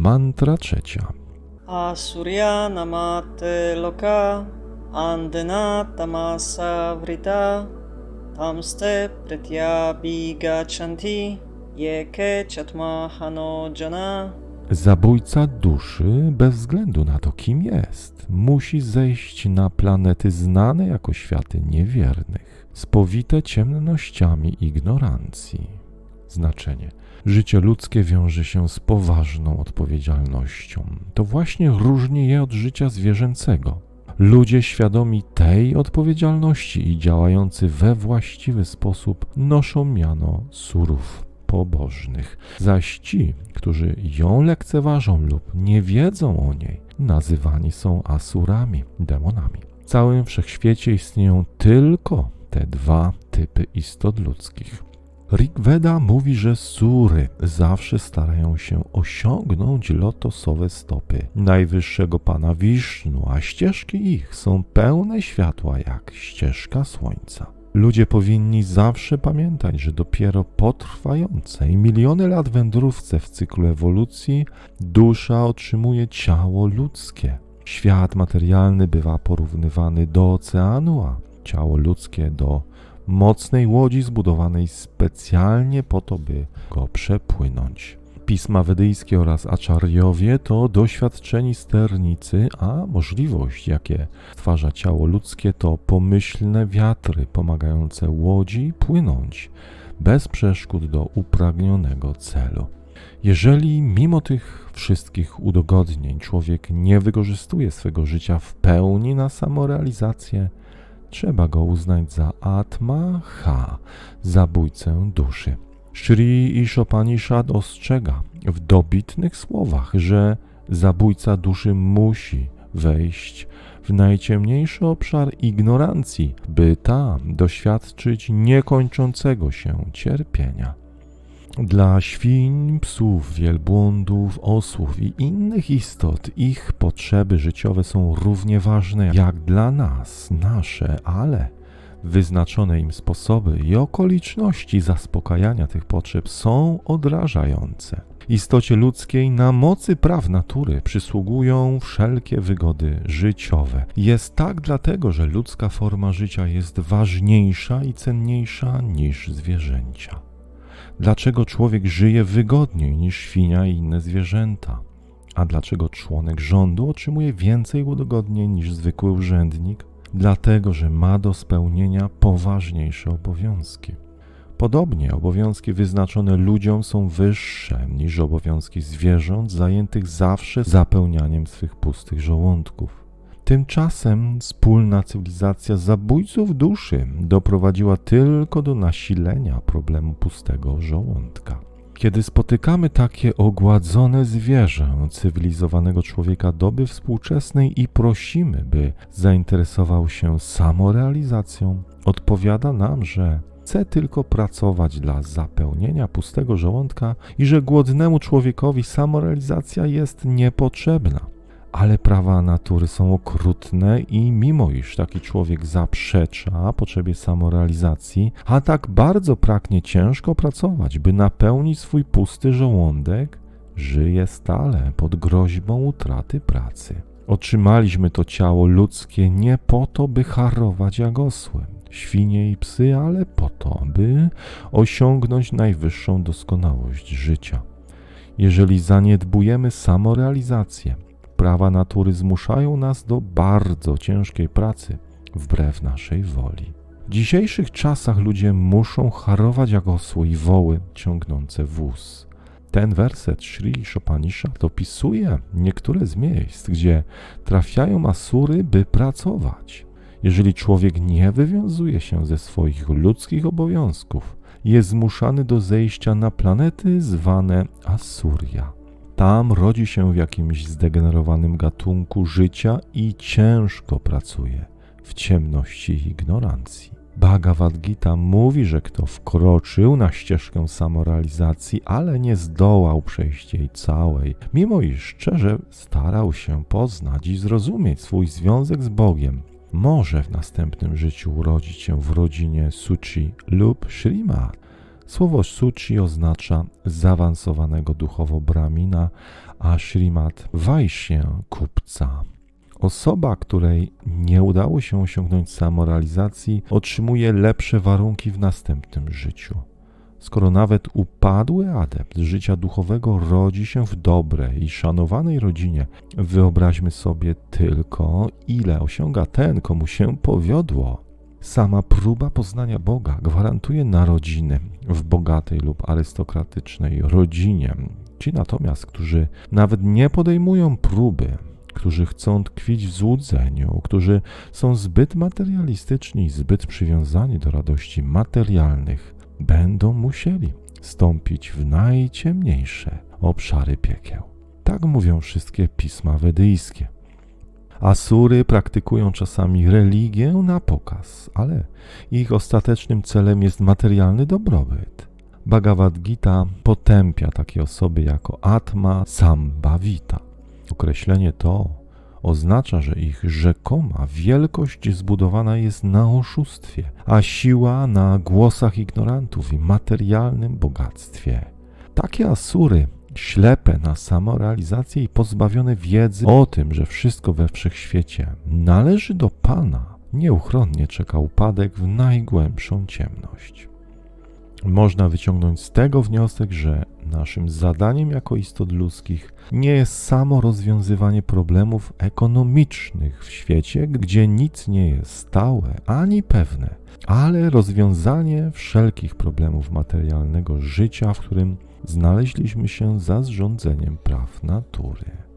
Mantra trzecia. Asurya namate loka andena tamasa vrita tamste pratyabhi gachanti yeke chatmahano jana Zabójca duszy, bez względu na to, kim jest, musi zejść na planety znane jako światy niewiernych, spowite ciemnościami ignorancji. Znaczenie. Życie ludzkie wiąże się z poważną odpowiedzialnością. To właśnie różni je od życia zwierzęcego. Ludzie świadomi tej odpowiedzialności i działający we właściwy sposób noszą miano surów pobożnych, zaś ci, którzy ją lekceważą lub nie wiedzą o niej, nazywani są asurami, demonami. W całym wszechświecie istnieją tylko te dwa typy istot ludzkich. Rig Veda mówi, że sury zawsze starają się osiągnąć lotosowe stopy najwyższego pana Wisznu, a ścieżki ich są pełne światła jak ścieżka słońca. Ludzie powinni zawsze pamiętać, że dopiero po trwającej miliony lat wędrówce w cyklu ewolucji dusza otrzymuje ciało ludzkie. Świat materialny bywa porównywany do oceanu, a ciało ludzkie do mocnej łodzi zbudowanej specjalnie po to, by go przepłynąć. Pisma wedyjskie oraz aczariowie to doświadczeni sternicy, a możliwość, jakie stwarza ciało ludzkie, to pomyślne wiatry pomagające łodzi płynąć bez przeszkód do upragnionego celu. Jeżeli mimo tych wszystkich udogodnień człowiek nie wykorzystuje swego życia w pełni na samorealizację, trzeba go uznać za Atma Ha, zabójcę duszy. Sri Ishopanishad ostrzega w dobitnych słowach, że zabójca duszy musi wejść w najciemniejszy obszar ignorancji, by tam doświadczyć niekończącego się cierpienia. Dla świń, psów, wielbłądów, osłów i innych istot ich potrzeby życiowe są równie ważne jak dla nas, nasze, ale wyznaczone im sposoby i okoliczności zaspokajania tych potrzeb są odrażające. Istocie ludzkiej na mocy praw natury przysługują wszelkie wygody życiowe. Jest tak dlatego, że ludzka forma życia jest ważniejsza i cenniejsza niż zwierzęcia. Dlaczego człowiek żyje wygodniej niż świnia i inne zwierzęta? A dlaczego członek rządu otrzymuje więcej udogodnień niż zwykły urzędnik? Dlatego, że ma do spełnienia poważniejsze obowiązki. Podobnie obowiązki wyznaczone ludziom są wyższe niż obowiązki zwierząt zajętych zawsze zapełnianiem swych pustych żołądków. Tymczasem wspólna cywilizacja zabójców duszy doprowadziła tylko do nasilenia problemu pustego żołądka. Kiedy spotykamy takie ogładzone zwierzę cywilizowanego człowieka doby współczesnej i prosimy, by zainteresował się samorealizacją, odpowiada nam, że chce tylko pracować dla zapełnienia pustego żołądka i że głodnemu człowiekowi samorealizacja jest niepotrzebna. Ale prawa natury są okrutne i mimo iż taki człowiek zaprzecza potrzebie samorealizacji, a tak bardzo pragnie ciężko pracować, by napełnić swój pusty żołądek, żyje stale pod groźbą utraty pracy. Otrzymaliśmy to ciało ludzkie nie po to, by harować jak osłem, świnie i psy, ale po to, by osiągnąć najwyższą doskonałość życia. Jeżeli zaniedbujemy samorealizację, prawa natury zmuszają nas do bardzo ciężkiej pracy wbrew naszej woli. W dzisiejszych czasach ludzie muszą harować jak osły i woły ciągnące wóz. Ten werset Sri Shopanishad opisuje niektóre z miejsc, gdzie trafiają asury, by pracować. Jeżeli człowiek nie wywiązuje się ze swoich ludzkich obowiązków, jest zmuszany do zejścia na planety zwane Asuria. Tam rodzi się w jakimś zdegenerowanym gatunku życia i ciężko pracuje w ciemności i ignorancji. Bhagavad Gita mówi, że kto wkroczył na ścieżkę samorealizacji, ale nie zdołał przejść jej całej, mimo iż szczerze starał się poznać i zrozumieć swój związek z Bogiem, może w następnym życiu urodzić się w rodzinie Suchi lub Srimad. Słowo suci oznacza zaawansowanego duchowo bramina, a Śrimat Wajsie kupca. Osoba, której nie udało się osiągnąć samorealizacji, otrzymuje lepsze warunki w następnym życiu. Skoro nawet upadły adept życia duchowego rodzi się w dobrej i szanowanej rodzinie, wyobraźmy sobie tylko, ile osiąga ten, komu się powiodło. Sama próba poznania Boga gwarantuje narodziny w bogatej lub arystokratycznej rodzinie. Ci natomiast, którzy nawet nie podejmują próby, którzy chcą tkwić w złudzeniu, którzy są zbyt materialistyczni, zbyt przywiązani do radości materialnych, będą musieli stąpić w najciemniejsze obszary piekieł. Tak mówią wszystkie pisma wedyjskie. Asury praktykują czasami religię na pokaz, ale ich ostatecznym celem jest materialny dobrobyt. Bhagavad Gita potępia takie osoby jako Atma Sambhavita. Określenie to oznacza, że ich rzekoma wielkość zbudowana jest na oszustwie, a siła na głosach ignorantów i materialnym bogactwie. Takie asury, ślepe na samorealizację i pozbawione wiedzy o tym, że wszystko we wszechświecie należy do Pana, nieuchronnie czeka upadek w najgłębszą ciemność. Można wyciągnąć z tego wniosek, że naszym zadaniem jako istot ludzkich nie jest samo rozwiązywanie problemów ekonomicznych w świecie, gdzie nic nie jest stałe ani pewne, ale rozwiązanie wszelkich problemów materialnego życia, w którym znaleźliśmy się za zrządzeniem praw natury.